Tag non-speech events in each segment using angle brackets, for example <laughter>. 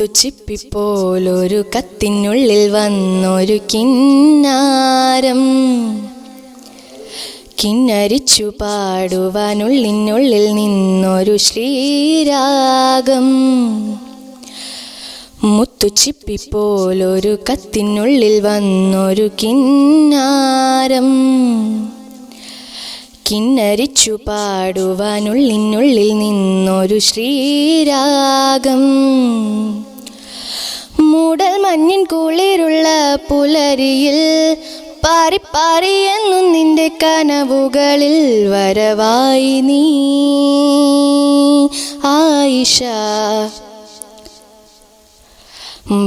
മുത്തുച്ചിപ്പിപ്പോലൊരു കത്തിനുള്ളിൽ വന്നൊരു കിന്നാരം. കിന്നരിച്ചു പാടുവാനുള്ളിനുള്ളിൽ നിന്നൊരു ശ്രീരാഗം. മുത്തുച്ചിപ്പിപ്പോലൊരു കത്തിനുള്ളിൽ വന്നൊരു കിന്നാരം. കിന്നരിച്ചു പാടുവാനുള്ളിനുള്ളിൽ നിന്നൊരു ശ്രീരാഗം. മൂടൽ മഞ്ഞിൻ കുളിരുള്ള പുലരിയിൽ പാറിപ്പാറി എന്നും നിന്റെ കനവുകളിൽ വരവായി നീ. ആയിഷ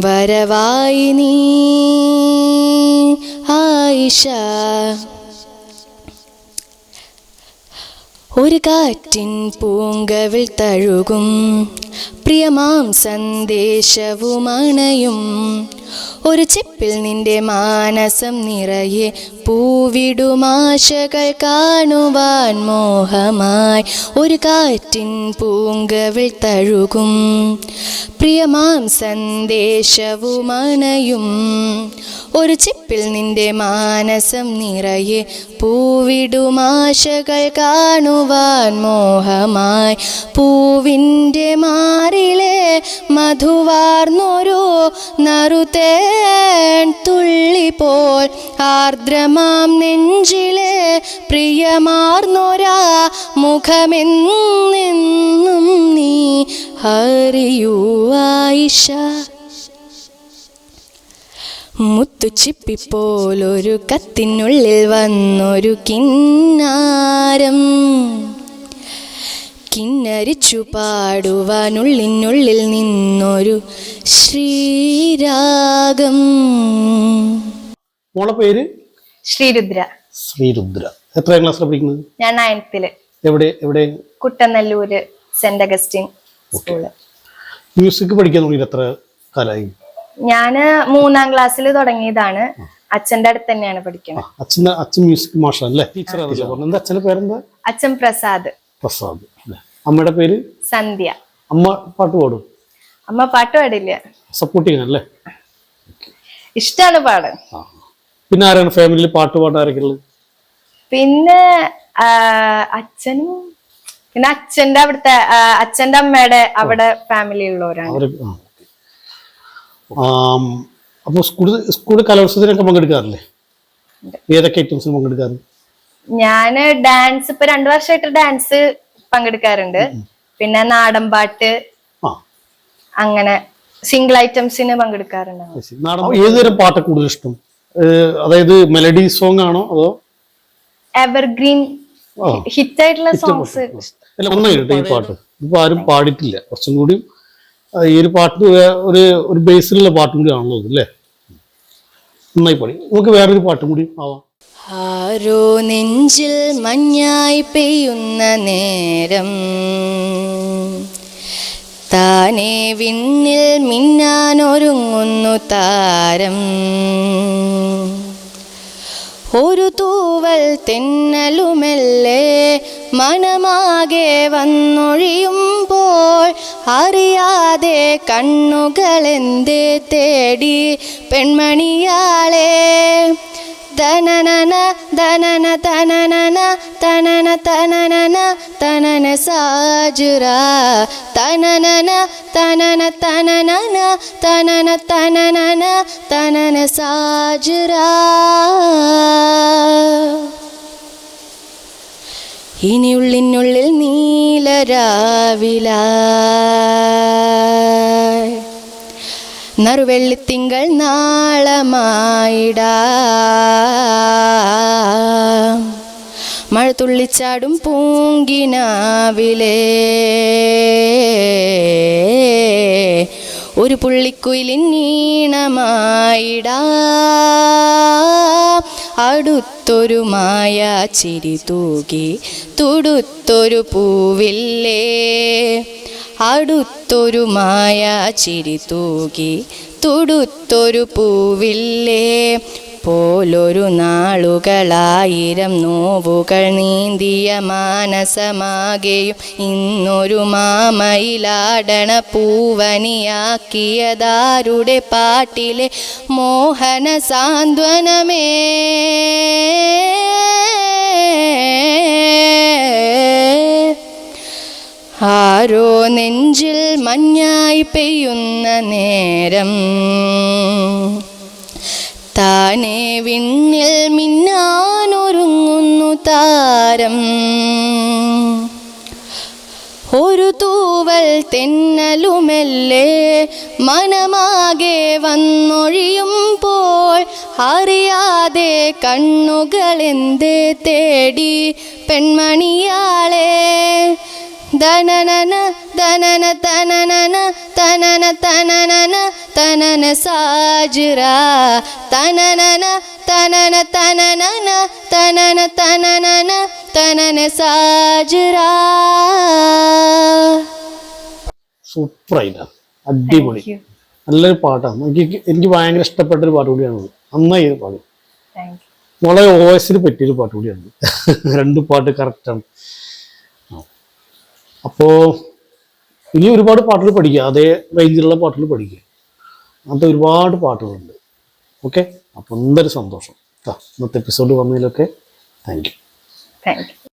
വരവായി നീ. ആയിഷ ഒരു കാറ്റിൻ പൂങ്കവിൽ തഴുകും പ്രിയമാം സന്ദേശവുമണയും ഒരു ചെപ്പിൽ നിന്റെ മാനസം നിറയെ പൂവിടുമാശകൾ കാണുവാൻ മോഹമായി. ഒരു കാറ്റിൻ പൂങ്കവിൽ തഴുകും. പ്രിയമാം സന്ദേശവുമണയും ഒരു ചിപ്പിൽ നിന്റെ മാനസം നിറയെ പൂവിടുമാശകൾ കാണുവാൻ മോഹമായി. പൂവിന്റെ മാറിലെ മധുവാർന്നൊരു നറുതേൻ തുള്ളിപ്പോൾ ആർദ്രമാം നെഞ്ചിലെ പ്രിയമാർന്നൊരാ മുഖമെന്നെന്നും നീ ഹരിയുവായിഷ മുത്തുച്ചിപ്പിപ്പോലൊരു കത്തിനുള്ളിൽ വന്നൊരു കിന്നാരം. കിന്നരിച്ചു പാടുവാനുള്ളിനുള്ളിൽ നിന്നൊരു ശ്രീരാഗം. മോളെ പേര്? ശ്രീരുദ്ര. ശ്രീരുദ്ര. എത്ര ക്ലാസ്സിലാണ് പഠിക്കുന്നത്? ഞാൻ നയൻത്തിൽ എവിടെ? എവിടെ? Kuttanellur Saint Augustine school. Music പഠിക്കാൻ തുടങ്ങിയിട്ട് എത്ര കാലമായി ഞാൻ മൂന്നാം ക്ലാസ്സിൽ തുടങ്ങിയതാണ്. അച്ഛന്റെ അടുത്ത് തന്നെയാണ് പഠിക്കുന്നത് അച്ഛൻ അച്ഛൻ മ്യൂസിക് മാഷാ അല്ലേ? ടീച്ചറാണല്ലോ പറഞ്ഞത് എന്താ അച്ഛന്റെ പേരെന്താ? അച്ഛൻ പ്രസാദ്. പ്രസാദ് അല്ലേ? അമ്മയുടെ പേര്? സന്ധ്യ. അമ്മ പാട്ട് പാടും? അമ്മ പാട്ട് പാടില്ല. സപ്പോർട്ട് ചെയ്യണല്ലേ ഇഷ്ടാണ് പാട്. പിന്നെ ആരാണ് ഫാമിലിയിൽ പാട്ട് പാട്ടാരൊക്കെയുള്ളത് പിന്നെ അച്ഛനും പിന്നെ അച്ഛന്റെ അവിടുത്തെ അച്ഛന്റെ അമ്മയുടെ അവിടെ ഫാമിലി ഉള്ളവരാണ് അവർ അപ്പോൾ സ്കൂൾ സ്കൂൾ കലോത്സവത്തിനൊക്കെ പങ്കെടുക്കാറില്ലേ? ഏതൊക്കെ ഐറ്റംസിന് പങ്കെടുക്കാറ്? ഞാൻ ഡാൻസ് ഇപ്പൊ രണ്ടു വർഷമായിട്ട് ഡാൻസ് പങ്കെടുക്കാറുണ്ട്. പിന്നെ നാടൻ പാട്ട് ആ. അങ്ങനെ സിംഗിൾ ഐറ്റംസിന് പങ്കെടുക്കാറുണ്ട്. ഏതുതരം പാട്ട് കൂടുതൽ ഇഷ്ടം? അതായത് മെലഡി സോങ് ആണോ അതോ? എവർഗ്രീൻ ഹിറ്റ് ആയിട്ടുള്ള സോങ്സ് അല്ല ഒന്നായിട്ട് ഈ പാട്ട്. ഇപ്പൊ ആരും പാടിയിട്ടില്ല. കുറച്ചും കൂടി ഈ ഒരു പാട്ട് ഒരു ഒരു ബേസിലുള്ള പാട്ടും കൂടി ആണല്ലോ അല്ലേ? നന്നായി പാടി. നമുക്ക് വേറൊരു പാട്ടും കൂടി ആവാം. ആരോ നെഞ്ചിൽ മഞ്ഞായി പെയ്യുന്ന നേരം താനെ വിണ്ണിൽ മിന്നാനൊരുങ്ങുന്നു താരം. ഒരു തൂവൽ തിന്നലുമെല്ലേ? മനമാകെ വന്നൊഴിയുമ്പോൾ അറിയാതെ കണ്ണുകളെന്തേ തേടി പെൺമണിയാളെ? തനനന തനന തനന തനനന തനന സാജുറ. തനനന തനന തനനന തനന തനനന തനന സാജുറ. ഇനിയുള്ളിനുള്ളിൽ നീലരാവിലായി നറുവെള്ളിത്തിങ്കൾ നാളമായിടാ. മഴ തുള്ളിച്ചാടും പൂങ്കിനാവിലേ. ഒരു പുള്ളിക്കുയിലിൻ നീണമായിടാ. അടുത്തൊരു മായ ചിരി തൂകി തുടുത്തൊരു പൂവില്ലേ. അടുത്തൊരു മായ ചിരി തൂകി തുടുത്തൊരു പൂവില്ലേ? പോലൊരു നാളുകളായിരം നോവുകൾ നീന്തിയ മാനസമാകെയും ഇന്നൊരു മാമയിലാടണ പൂവനിയാക്കിയതാരുടെ പാട്ടിലെ മോഹന സാന്ത്വനമേ ആരോ നെഞ്ചിൽ മഞ്ഞായി പെയ്യുന്ന നേരം. താനേ വിണ്ണിൽ മിന്നാനൊരുങ്ങുന്നു താരം. ഒരു തൂവൽ തെന്നലുമെല്ലേ മനമാകെ വന്നൊഴിയുമ്പോൾ അറിയാതെ കണ്ണുകളെന്തേ തേടി പെൺമണിയാളെ. ദനനന ദനന തനനന തനന തനനന തനന സാജുര തനനന തനന തനനന തനന തനനന തനന സാജുര സൂപ്പറായിട്ടാണ് അടിപൊളി. നല്ലൊരു പാട്ടാണ്. എനിക്ക് എനിക്ക് ഭയങ്കര ഇഷ്ടപ്പെട്ട ഒരു പാട്ട് കൂടിയാണ് നന്നായി പാട്ട് പാടും. വളരെ ഓയസിന് പറ്റിയൊരു പാട്ട് കൂടിയാണ്. <laughs> രണ്ട് പാട്ട് കറക്റ്റാണ് അപ്പോൾ ഇനി ഒരുപാട് പാട്ടുകൾ പഠിക്കുക അതേ റേഞ്ചിലുള്ള പാട്ടുകൾ പഠിക്കുക അങ്ങനത്തെ ഒരുപാട് പാട്ടുകളുണ്ട്. ഓക്കെ അപ്പോൾ എന്തൊരു സന്തോഷം. ഇന്നത്തെ എപ്പിസോഡ് വന്നതിലൊക്കെ താങ്ക് യു താങ്ക് യു